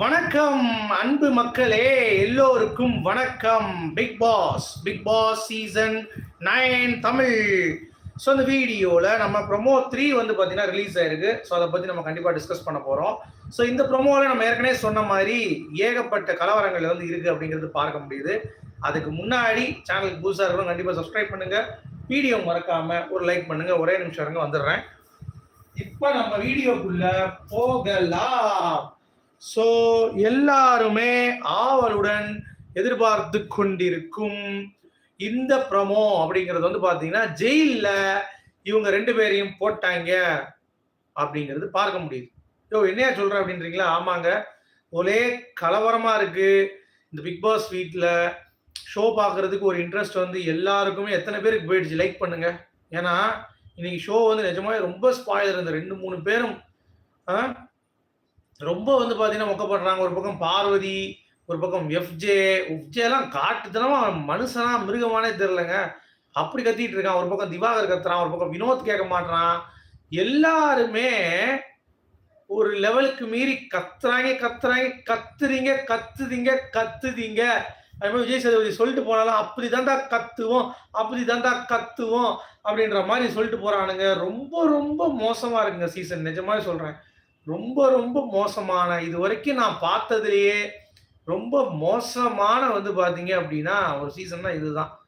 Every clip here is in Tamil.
வணக்கம் அன்பு மக்களே எல்லோருக்கும் வணக்கம். Bigg Boss Bigg Boss season nine Tamil. So இந்த வீடியோவில் நம்ம ப்ரொமோ த்ரீ வந்து பார்த்தீங்கன்னா ரிலீஸ் ஆயிருக்கு. ஸோ அதை பற்றி நம்ம கண்டிப்பாக டிஸ்கஸ் பண்ண போகிறோம் ஸோ இந்த ப்ரொமோவில் நம்ம ஏற்கனவே சொன்ன மாதிரி ஏகப்பட்ட கலவரங்கள் வந்து இருக்குது அப்படிங்கிறது பார்க்க முடியுது. அதுக்கு முன்னாடி சேனலுக்கு புதுசாக இருக்கணும் கண்டிப்பாக சப்ஸ்கிரைப் பண்ணுங்கள் வீடியோ மறக்காமல் ஒரு லைக் பண்ணுங்கள் ஒரே நிமிஷம் இருங்க வந்துடுறேன். இப்போ நம்ம வீடியோக்குள்ளே போகலாம். ஸோ எல்லாருமே ஆவலுடன் எதிர்பார்த்து கொண்டிருக்கும் இந்த ப்ரமோ அப்படிங்கிறது வந்து பார்த்தீங்கன்னா ஜெயிலில் இவங்க ரெண்டு பேரையும் போட்டாங்க அப்படிங்கிறது பார்க்க முடியுது. யோ என்னையா சொல்ற அப்படின்றீங்களா? ஆமாங்க. ஒரே கலவரமா இருக்கு. இந்த பிக் பாஸ் வீட்டில் ஷோ பார்க்கறதுக்கு ஒரு இன்ட்ரெஸ்ட் வந்து எல்லாருக்குமே எத்தனை பேருக்கு போயிடுச்சு? லைக் பண்ணுங்க. ஏன்னா இன்னைக்கு ஷோ வந்து நிஜமாவே ரொம்ப ஸ்பாயில் இருந்த ரெண்டு மூணு பேரும். ஆ, ரொம்ப வந்து பார்த்தீங்கன்னா மொக்கப்படுறாங்க ஒரு பக்கம் பார்வதி ஒரு பக்கம் எஃப்ஜே உப்ஜே எல்லாம் காட்டுத்தனமா மனுஷனா மிருகமானே தெரிலங்க அப்படி கத்திட்டு இருக்கான். ஒரு பக்கம் திவாகர் கத்துறான். ஒரு பக்கம் வினோத் கேட்க மாட்டான் எல்லாருமே ஒரு லெவலுக்கு மீறி கத்துறாங்க கத்துறாங்க கத்துறீங்க கத்துதீங்க கத்துதீங்க. அது மாதிரி விஜய் சேதுபதி சொல்லிட்டு போனாலும் அப்படி தாண்டா கத்துவோம் அப்படி தாண்டா கத்துவோம் அப்படின்ற மாதிரி சொல்லிட்டு போறானுங்க. ரொம்ப ரொம்ப மோசமா இருக்குங்க சீசன் நிஜமாவே சொல்றேன். ரொம்ப ரொம்ப மோசமான இது வரைக்கும் நான் பார்த்ததுலேயே ரொம்ப மோசமான வந்து பார்த்தீங்க அப்படின்னா ஒரு சீசன்னா இதுதான்.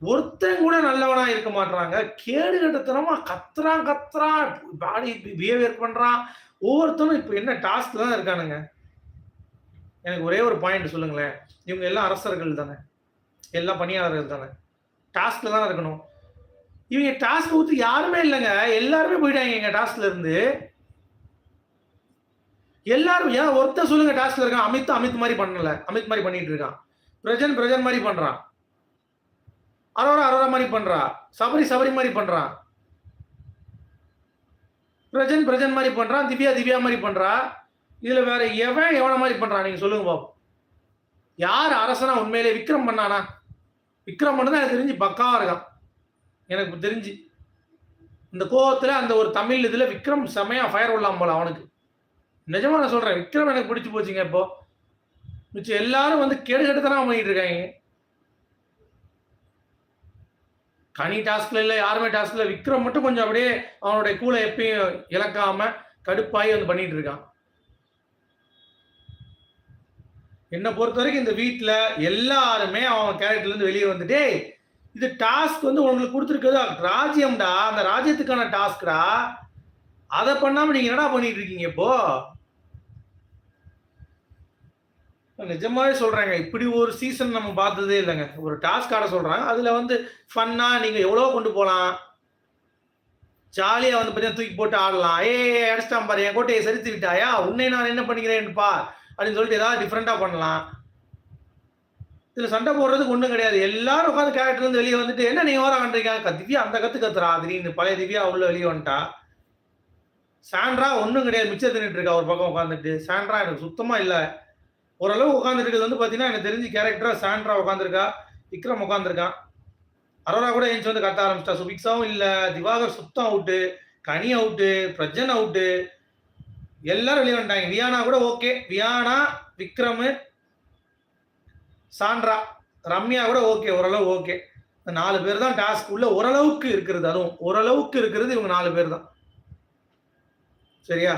ஒருத்தன் கூட நல்லவனா இருக்க மாட்றாங்க. கேடு கட்டத்தனமா கத்துறான் கத்துறான். பாடி பிஹேவியர் பண்றான். ஒவ்வொருத்தனும் இப்போ என்ன டாஸ்க் தான் இருக்கானுங்க. எனக்கு ஒரே ஒரு பாயிண்ட் சொல்லுங்களேன். இவங்க எல்லாம் அரசர்கள் தானே. எல்லாம் பணியாளர்கள் தானே. டாஸ்க்ல தான் இருக்கணும். இவங்க டாஸ்க் ஊத்து யாருமே இல்லைங்க. எல்லாருமே போயிட்டாங்க எங்க டாஸ்க்ல இருந்து. எல்லாரும் ஏன் ஒருத்தன் சொல்லுங்க டாஸ்க்ல இருக்கான். அமித் அமித் மாதிரி பண்ணல. அமித் மாதிரி பண்ணிட்டு இருக்கான். பிரஜன் பிரஜன் மாதிரி பண்றான். அரோரா அரோரா மாதிரி பண்றா. சபரி சபரி மாதிரி பண்றான். பிரஜன் பிரஜன் மாதிரி பண்றான். திவ்யா திவ்யா மாதிரி பண்றா. இதுல வேற எவன் எவன மாதிரி பண்றான் நீங்க சொல்லுங்க பாப்போம். யார் அரசனா உண்மையிலே விக்ரம் பண்ணானா? விக்ரம் பண்ணதான் எனக்கு தெரிஞ்சு பக்காவா இருக்கான். எனக்கு தெரிஞ்சு. இந்த கோவத்துல அந்த ஒரு தமிழ் இதுல விக்ரம் செமையா ஃபயர் விடலாம் போல அவனுக்கு. நிஜமா நான் சொல்றேன் விக்ரம் எனக்கு பிடிச்சி போச்சுங்க இப்போ. மிச்சம் எல்லாரும் வந்து கெடு கெடுத்தனா பண்ணிட்டு இருக்காங்க. கனி டாஸ்க்ல இல்ல யாருமே டாஸ்க்ல விக்ரம் மட்டும் கொஞ்சம் அப்படியே அவனுடைய கூலை எப்பயும் இழக்காம கடுப்பாகி வந்து பண்ணிட்டு இருக்கான். என்னை பொறுத்த வரைக்கும் இந்த வீட்டில் எல்லாருமே அவன் கேரக்டர்ல இருந்து வெளியே வந்துட்டே இது டாஸ்க் வந்து உங்களுக்கு கொடுத்துருக்கிறது ராஜ்யம்டா. அந்த ராஜ்யத்துக்கான டாஸ்க்டா அதை பண்ணாம நீங்க என்னடா பண்ணிட்டு இருக்கீங்க இப்போ? நிஜமாவே சொல்கிறேங்க இப்படி ஒரு சீசன் நம்ம பார்த்ததே இல்லைங்க. ஒரு டாஸ்க் ஆட சொல்றாங்க. அதுல வந்து ஃபன்னா நீங்க எவ்வளோ கொண்டு போகலாம் ஜாலியா வந்து பார்த்தீங்கன்னா தூக்கி போட்டு ஆடலாம். ஏ அடிச்சிட்டான் பாரு என் கோட்டையை செலுத்தி விட்டாயா? உன்னை நான் என்ன பண்ணிக்கிறேன்ப்பா? அப்படின்னு சொல்லிட்டு ஏதாவது டிஃப்ரெண்டா பண்ணலாம். இதுல சண்டை போடுறதுக்கு ஒண்ணும் கிடையாது. எல்லாரும் உட்காந்து கேரக்டர்லேருந்து வெளியே வந்துட்டு என்ன நீ ஓரம் ஆண்டுறீங்க திவ்யா அந்த கத்து கத்துறா. திடீர்னு பழைய திவ்யா உள்ள வெளியே வந்துட்டா. சாண்ட்ரா ஒன்றும் கிடையாது. மிச்சம் தின்னுட்டு இருக்கா ஒரு பக்கம் உட்காந்துட்டு சாண்ட்ரா எனக்கு சுத்தமா இல்லை. ஓரளவு உட்காந்துருக்கிறது வந்து பார்த்தீங்கன்னா எனக்கு தெரிஞ்சு கேரக்டராக சாண்ட்ரா உட்காந்துருக்கா விக்ரம் உட்காந்துருக்கான் அரோரா கூட எஞ்சி வந்து கத்த ஆரம்பிச்சிட்டா. சுபிக்ஸாவும் இல்லை திவாகர் சுத்தம் அவுட்டு கனி அவுட்டு பிரஜன் அவுட்டு எல்லாரும் வெளியே வந்துட்டாங்க. வியானா கூட ஓகே வியானா விக்ரம் சாண்ட்ரா ரம்யா கூட ஓகே ஓரளவு ஓகே நாலு பேர் தான் டாஸ்க் உள்ள ஓரளவுக்கு இருக்கிறது. அதுவும் ஓரளவுக்கு இருக்கிறது இவங்க நாலு பேர் தான். சரியா?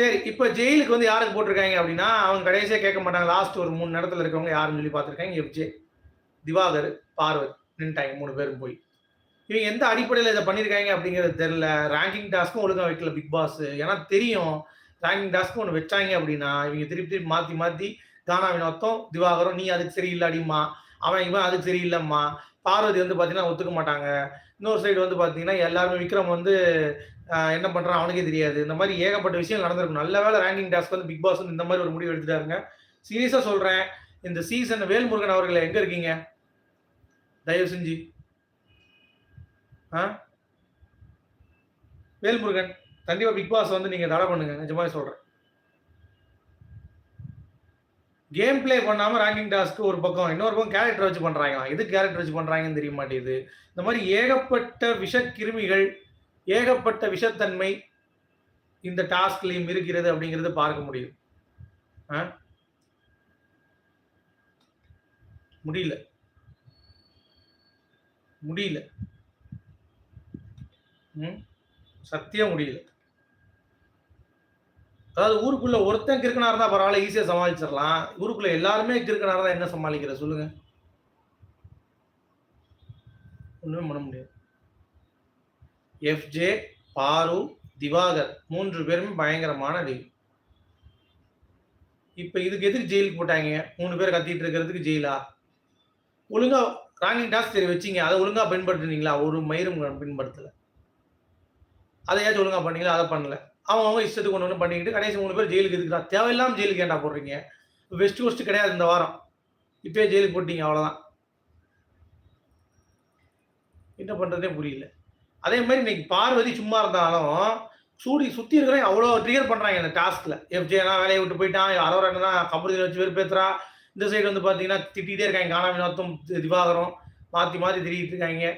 சரி இப்போ ஜெயிலுக்கு வந்து யாருக்கு போட்டிருக்காங்க அப்படின்னா அவங்க கடைசியாக கேட்க மாட்டாங்க. லாஸ்ட் ஒரு மூணு இடத்துல இருக்கவங்க யாருன்னு சொல்லி பார்த்துருக்காங்க. எஃப்ஜே திவாகர் பார்வதி நின்ட்டாங்க மூணு பேரும் போய். இவங்க எந்த அடிப்படையில் இதை பண்ணியிருக்காங்க அப்படிங்கிறது தெரில ரேங்கிங் டாஸ்க்கும் ஒழுங்காக வைக்கல பிக் பாஸ் ஏன்னா தெரியும் ரேங்கிங் டாஸ்க்கும் ஒன்று வச்சாங்க அப்படின்னா இவங்க திருப்பி திருப்பி மாற்றி மாற்றி கானா வினோத்தம் திவாகரும் நீ அதுக்கு சரியில்லை அடிம்மா அவன் இவன் அதுக்கு சரியில்லைம்மா. பார்வதி வந்து பார்த்தீங்கன்னா ஒத்துக்க மாட்டாங்க. இன்னொரு சைடு வந்து பார்த்தீங்கன்னா எல்லாருமே விக்ரம் வந்து என்ன பண்ணுறான் அவனுக்கே தெரியாது. இந்த மாதிரி ஏகப்பட்ட விஷயம் நடந்திருக்கும். நல்ல வேலை ரேங்கிங் டாஸ்க் வந்து பிக் பாஸ் வந்து இந்த மாதிரி ஒரு முடிவு எடுத்துட்டாருங்க. சீரியஸாக சொல்கிறேன் இந்த சீசன் வேல்முருகன் அவர்கள் எங்கே இருக்கீங்க? தயவு செஞ்சு. ஆ? வேல்முருகன் கண்டிப்பாக பிக் பாஸ் வந்து நீங்கள் தடை பண்ணுங்க. நிஜமாக சொல்கிறேன் கேம் ப்ளே பண்ணாமல் ரேங்கிங் டாஸ்க்கு ஒரு பக்கம் இன்னொரு பக்கம் கேரக்டர் வச்சு பண்ணுறாங்க எது கேரக்டர் வச்சு பண்ணுறாங்கன்னு தெரிய மாட்டேங்குது. இந்த மாதிரி ஏகப்பட்ட விஷக்கிருமிகள் ஏகப்பட்ட விஷத்தன்மை இந்த டாஸ்க்லையும் இருக்கிறது அப்படிங்கிறது பார்க்க முடியும். ஆ? முடியல. முடியல. ம்? சத்தியம் முடியல. அதாவது ஊருக்குள்ள ஒருத்தன் கிறுக்கனா இருந்தா பரவாயில்ல ஈஸியா சமாளிச்சிடலாம். ஊருக்குள்ள எல்லாருமே கிறுக்கனா இருந்தா என்ன சமாளிக்கிற? சொல்லுங்க. ஒண்ணுமே பண்ண முடியாது. எஃப்ஜே பாரு திவாகர் மூன்று பேருமே பயங்கரமான டீல் இப்ப இதுக்கு எதுக்கு ஜெயிலுக்கு போட்டாங்க? மூணு பேர் கத்திட்டு இருக்கிறதுக்கு ஜெயிலா? ஒழுங்கா ராங்கிங் டாஸ்க் தெரிய வச்சீங்க. அதை ஒழுங்கா பின்பற்றுனீங்களா ஒரு மயிரும் பின்படுத்தல. அதையாச்சும் ஒழுங்கா பண்ணீங்களா? அதை பண்ணல. அவங்க அவங்க இஷ்டத்துக்கு ஒன்று ஒன்று பண்ணிக்கிட்டு கடைசி மூணு பேர் ஜெயிலுக்கு இருக்கிறா தேவையில்லாமல் ஜெயிலுக்கு ஏண்டா போடுறீங்க? வெஸ்ட் கோஸ்ட் கிடையாது இந்த வாரம். இப்பயே ஜெயிலுக்கு போட்டீங்க அவ்வளோதான் என்ன பண்ணுறதே புரியல. அதே மாதிரி இன்னைக்கு பார்வதி சும்மா இருந்தாலும் சூடி சுற்றி இருக்கிறவங்க அவ்வளோ ட்ரிகர் பண்ணுறாங்க இந்த டாஸ்கில் எஃப்ஜேலாம் வேலையை விட்டு போயிட்டான் அரோரன் தான் கம்பெனியில் வச்சு வெறுப்பேத்துறா. இந்த சைடு வந்து பார்த்தீங்கன்னா திட்டிகிட்டே இருக்காங்க காணாமல் வினோத்தம் திவாகரம் மாற்றி மாற்றி திட்டிகிட்டு இருக்காங்க.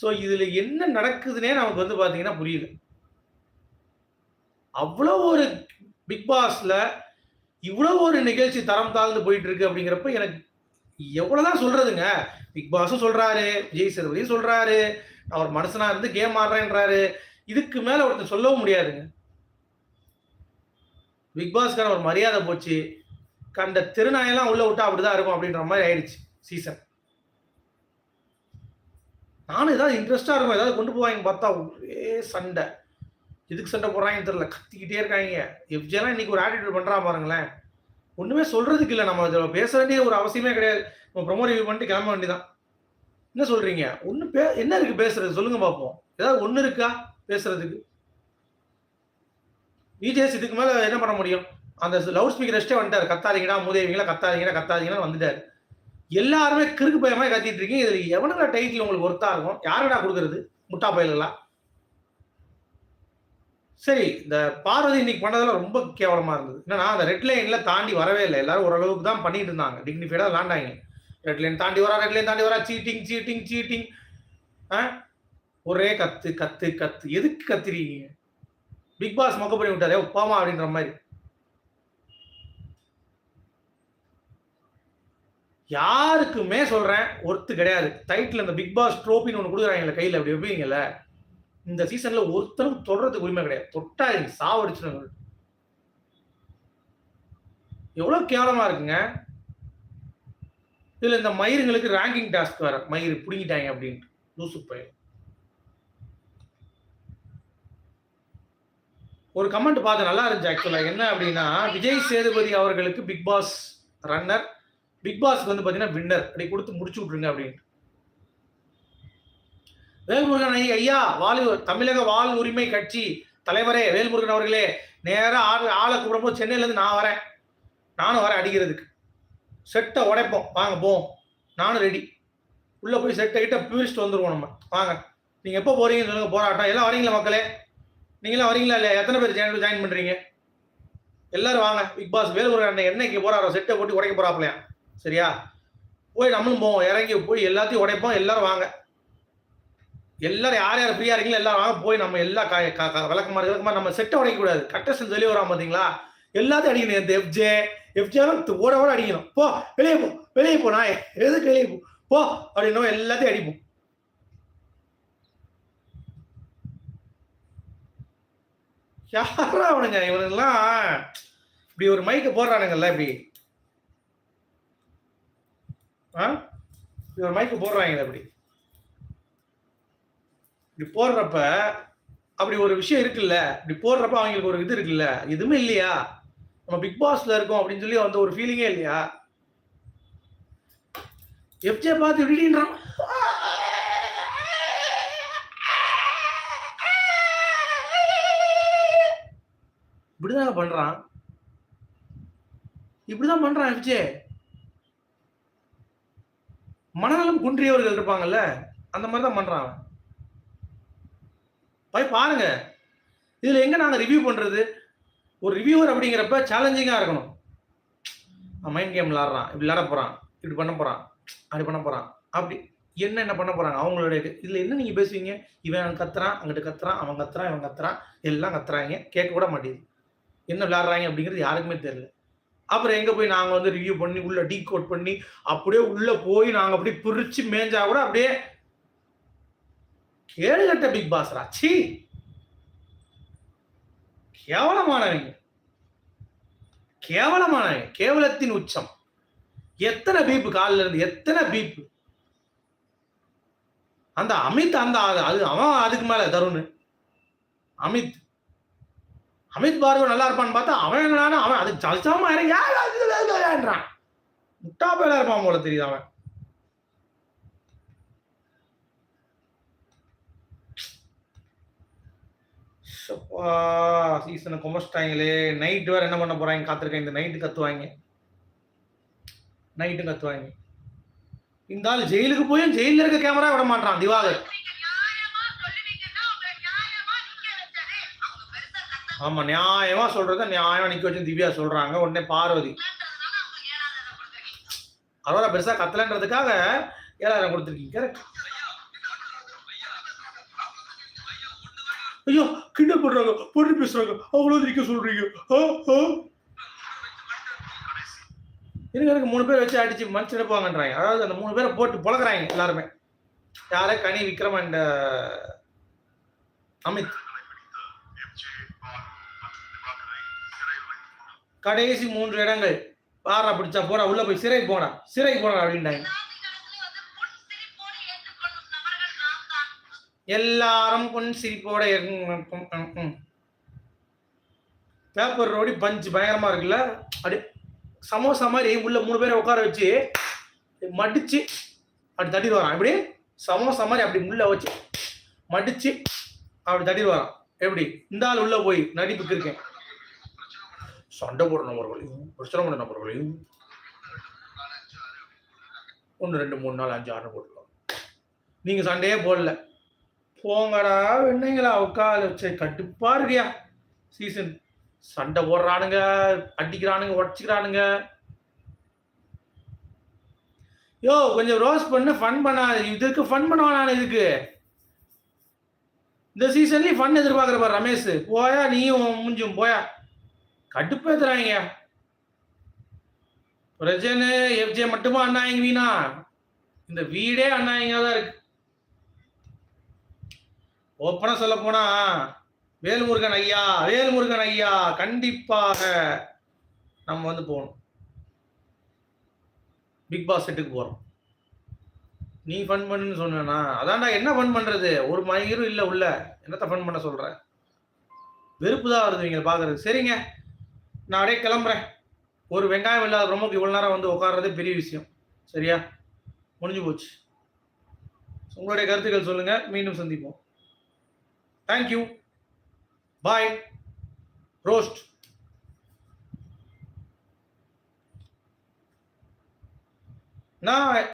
ஸோ இதில் என்ன நடக்குதுன்னே நமக்கு வந்து பார்த்தீங்கன்னா புரியல. அவ்வளோ ஒரு பிக் பாஸ்ல இவ்வளோ ஒரு நிகழ்ச்சி தரம் தாழ்ந்து போயிட்டு இருக்கு அப்படிங்கிறப்ப எனக்கு எவ்வளோதான் சொல்றதுங்க? பிக் பாஸும் சொல்றாரு விஜய் சேதுபதியும் சொல்றாரு அவர் மனுஷனா இருந்து கேம் ஆடுறேன்றாரு. இதுக்கு மேல ஒருத்தர் சொல்லவும் முடியாதுங்க. பிக் பாஸ்க்கான ஒரு மரியாதை போச்சு. கண்ட திருநாயெல்லாம் உள்ள விட்டா அப்படிதான் இருக்கும் அப்படின்ற மாதிரி ஆயிடுச்சு சீசன் நானும் ஏதாவது இன்ட்ரெஸ்டா இருக்கும்? ஏதாவது கொண்டு போவாங்க பார்த்தா ஒரே சண்டை. எதுக்கு சண்டை போடுறாங்கன்னு தெரியல. கத்திக்கிட்டே இருக்காங்க. எஃப்ஜெல்லாம் இன்னைக்கு ஒரு ஆட்டிடியூட் பண்ணுறான் பாருங்களேன். ஒண்ணுமே சொல்றதுக்கு இல்லை. நம்ம இதில் பேச வேண்டிய ஒரு அவசியமே கிடையாது. நம்ம ப்ரொமோ ரிவ்யூ பண்ணிட்டு கிளம்ப வேண்டியதான் என்ன சொல்றீங்க? ஒன்று பே என்ன இருக்கு பேசுறது? சொல்லுங்க பார்ப்போம் ஏதாவது ஒன்று இருக்கா பேசுறதுக்கு? விஜேஸ் இதுக்கு மேலே என்ன பண்ண முடியும்? அந்த லவுட் ஸ்பீக்கர் ரெஸ்டே வந்துட்டார். கத்தாதீங்கடா மூதேவிங்களா கத்தாதீங்கடா கத்தாதீங்கன்னு வந்துட்டார். எல்லாருமே கிறுக்கு பயமாக கத்திட்டு இருக்கீங்க. இதில் எவனுங்க டைட்டில் உங்களுக்கு ஒர்த்தா இருக்கும்? யாருடா கொடுக்கறது? முட்டா பயலாம் சரி இந்த பார்வதி இன்னைக்கு பண்ணதெல்லாம் ரொம்ப கேவலமா இருந்தது. என்னன்னா அந்த ரெட் லைன்ல தாண்டி வரவே இல்லை. எல்லாரும் ஓரளவுக்கு தான் பண்ணிட்டு இருந்தாங்க. டிக்னிஃபைடா விளாண்டாங்க ரெட் லைன் தாண்டி வரா ரெட் லைன் தாண்டி வரா. சீட்டிங் சீட்டிங் சீட்டிங் ஒரே கத்து கத்து கத்து. எதுக்கு கத்துறீங்க பிக் பாஸ் மொக்க பண்ணி விட்டாரே உப்பாமா அப்படின்ற மாதிரி. யாருக்குமே சொல்றேன் ஒருத்து கிடையாது. டைட்டில் இந்த பிக் பாஸ் ட்ரோபின்னு ஒன்று கொடுக்குறாங்கல்ல கையில் அப்படி வைப்பீங்கல்ல? இந்த சீசன்ல ஒருத்தரும் தொடர்றதுக்கு உரிமை கிடையாது. தொட்டா சாவடிச்சு எவ்வளவு கேவலமா இருக்குங்க. இதுல இந்த மயிருங்களுக்கு ரேங்கிங் டாஸ்க் வர மயிர் பிடிங்கிட்டாங்க அப்படின்ட்டு. லூசு பயிர் ஒரு கமெண்ட் பார்த்து நல்லா இருந்துச்சு ஆக்சுவலா என்ன அப்படின்னா விஜய் சேதுபதி அவர்களுக்கு பிக் பாஸ் ரன்னர் பிக் பாஸ்க்கு வந்து பாத்தீங்கன்னா வின்னர் அப்படி கொடுத்து முடிச்சு விட்டுருங்க அப்படின்ட்டு. வேல்முருகன் ஐயா வாழ் தமிழக வாழ் உரிமை கட்சி தலைவரே வேல்முருகன் அவர்களே நேராக ஆள் ஆளை கூப்பிடும்போது சென்னையிலேருந்து நான் வரேன். நானும் வரேன் அடிக்கிறதுக்கு. செட்டை உடைப்போம். வாங்க போவோம். நானும் ரெடி உள்ளே போய் செட்டை கிட்ட பியூரிஸ்ட் வந்துடுவோம் நம்ம. வாங்க. நீங்கள் எப்போ போகிறீங்கன்னு சொல்லுங்க. போராட்டம். எல்லாம் வரீங்களா மக்களே? நீங்களாம் வரீங்களா இல்லையா? எத்தனை பேர் ஜாயின் ஜாயின் பண்ணுறீங்க எல்லாரும் வாங்க. பிக் பாஸ் வேல்முருகன் என்னைக்கு போறாரோ செட்டை போட்டு உடைக்க போறாப்லையா சரியா? போய் நம்மளும் போவோம். இறங்கி போய் எல்லாத்தையும் உடைப்போம். எல்லாரும் வாங்க. எல்லாரும் யார் யார் ஃப்ரீயா இருக்கீங்களோ எல்லாரும் வாங்க போய் நம்ம எல்லா விளக்கமா விளக்கமா நம்ம செட்டை உடைக்க கூடாது. கட்டஸ்டன் வெளியே வராம பார்த்தீங்களா? எல்லாத்தையும் அடிக்கணும். இந்த எஃப்ஜே எஃப்ஜே ஓட ஓட அடிக்கணும். போ வெளியே போ வெளியே போ நான் எதுக்கு வெளியே போ? போ அப்படின்னா எல்லாத்தையும் அடிப்போம். யாரா அவனுங்க? இவனுங்கெல்லாம் இப்படி ஒரு மைக்கு போடுறானுங்கல்ல இப்படி. ஆ? இப்படி ஒரு மைக்கு போடுறாங்க இப்படி. இப்படி போடுறப்ப அப்படி ஒரு விஷயம் இருக்குல்ல? இப்படி போடுறப்ப அவங்களுக்கு ஒரு இது இருக்குல்ல? எதுவுமே இல்லையா? நம்ம பிக் பாஸ்ல இருக்கோம் அப்படின்னு சொல்லி வந்து ஒரு ஃபீலிங்கே இல்லையா? எஃப்ஜே பார்த்து இப்படின்றான் இப்படிதான் பண்றான். இப்படிதான் பண்றான் எஃப்ஜே மனநலம் குன்றியவர்கள் இருப்பாங்கல்ல அந்த மாதிரி தான் பண்றான் போய் பாருங்க. இதில் எங்கே நாங்கள் ரிவ்யூ பண்ணுறது ஒரு ரிவ்யூவர் அப்படிங்கிறப்ப சேலஞ்சிங்காக இருக்கணும். மைண்ட் கேம் விளாட்றான் இப்படி விளாட போகிறான் இப்படி பண்ண போகிறான் அப்படி பண்ண போகிறான் அப்படி என்ன என்ன பண்ண போகிறாங்க அவங்களுடைய இதில் என்ன நீங்கள் பேசுவீங்க? இவன் கத்துறான் அங்கிட்டு கத்துறான் அவன் கத்துறான் இவன் கத்துறான் எல்லாம் கத்துறாங்க. கேட்க கூட மாட்டேங்குது. என்ன விளாட்றாங்க அப்படிங்கிறது யாருக்குமே தெரியல. அப்புறம் எங்கே போய் நாங்கள் வந்து ரிவ்யூ பண்ணி உள்ளே டீ கோட் பண்ணி அப்படியே உள்ளே போய் நாங்கள் அப்படியே பிரித்து மேஞ்சா கூட அப்படியே கேடுகட்ட பிக் பாஸ் ராச்சி கேவலமானவங்க. கேவலமானவங்க. கேவலத்தின் உச்சம். எத்தனை பீப்பு காலில் இருந்து எத்தனை பீப்பு? அந்த அமித் அந்த அது அவன் அதுக்கு மேல தருண். அமித். அமித் பார்கவ் நல்லா இருப்பான்னு பார்த்தா அவன் என்னடானா அவன் அது ஜல்சாம யாரான் முட்டா பேலா இருப்பான் போல தெரியுது அவன். சீசனை கொமச்சிட்டாங்களே நைட் வேற என்ன பண்ண போறாங்க? காத்திருக்கேன் இந்த நைட்டு கத்துவாங்க. நைட்டும் கத்துவாங்க. இந்த ஆள் ஜெயிலுக்கு போயும் ஜெயிலில் இருக்க கேமரா விட மாட்டான் திவாகர். ஆமா நியாயமா சொல்றத நியாயமா நிக்க வச்சு திவ்யா சொல்றாங்க. உடனே பார்வதி. அதோட பெருசா கத்தலன்றதுக்காக ஏழாயிரம் கொடுத்துருக்கீங்க. கரெக்ட் ஐயோ கிண்டல் பண்றாங்க பொண்ணு பேசுறாங்க. அவங்கள நிக்க சொல்றீங்க. இருக்க எனக்கு மூணு பேர் வச்சு அடிச்சு மனுஷன் எடுப்பாங்கன்றாங்க அதாவது அந்த மூணு பேரை போட்டு புழக்கிறாங்க எல்லாருமே. யாரே கனி விக்ரம் அண்ட் அமித். கடைசி மூன்று இடங்கள். பாரா பிடிச்சா போறா உள்ள போய் சிறை போனா சிறை போனா அப்படின்ட்டாங்க எல்லாரும் பொன் சிரிப்போட பேப்பர் ரோடி பஞ்சு பயங்கரமா இருக்குல்ல? அப்படி சமோசா மாதிரி உள்ள மூணு பேரை உட்கார வச்சு மடிச்சு அப்படி தட்டிட்டு வரான். எப்படி? சமோசா மாதிரி அப்படி உள்ள வச்சு மடிச்சு அப்படி தட்டிட்டு வரான். எப்படி? இந்த ஆள் உள்ள போய் நடிப்புக்கு இருக்கேன். சண்டை போடுற நபர்களையும் பிரச்சனை பண்ண நபர்களையும் ஒன்று ரெண்டு மூணு நாள் அஞ்சு ஆறு போட்டுக்கலாம். நீங்கள் சண்டையே போடல. போங்கடா வெண்ணைங்களா உட்கால வச்சு கட்டுப்பா இருக்கியா? சீசன் சண்டை போடுறானுங்க அடிக்கிறானுங்க உடச்சிக்கிறானுங்க. யோ கொஞ்சம் ரோஸ் பண்ணு ஃபன் பண்ணா இதுக்கு ஃபன் பண்ணுவான் இதுக்கு? இந்த சீசன்லயும் ஃபன் எதிர்பார்க்குற பாரு ரமேஷ். போயா நீயும் முடிஞ்சும் போயா? கடுப்பேத்துறாங்க பிரஜனு எஃப்ஜே மட்டுமா அண்ணாயிங்க வீணா? இந்த வீடே அண்ணாங்க தான் இருக்கு. ஓப்பனாக சொல்ல போனா வேல்முருகன் ஐயா வேல்முருகன் ஐயா கண்டிப்பாக நம்ம வந்து போகணும். பிக் பாஸ் செட்டுக்கு போறோம். நீ ஃபன் பண்ணுன்னு சொன்னா அதான்டா என்ன ஃபன் பண்றது? ஒரு மயிரும் இல்லை உள்ள. என்னத்த ஃபன் பண்ண சொல்ற? வெறுப்பு தான் வருது நீங்கள் பாக்குறது சரிங்க. நான் அப்படியே கிளம்புறேன். ஒரு வெங்காயம் இல்லாத பிரமுக்கு இவ்வளோ நேரம் வந்து உட்கார்றதே பெரிய விஷயம். சரியா? முடிஞ்சு போச்சு. உங்களுடைய கருத்துக்கள் சொல்லுங்க. மீண்டும் சந்திப்போம். தேங்க்யூ பாய் ரோஸ்ட் நான்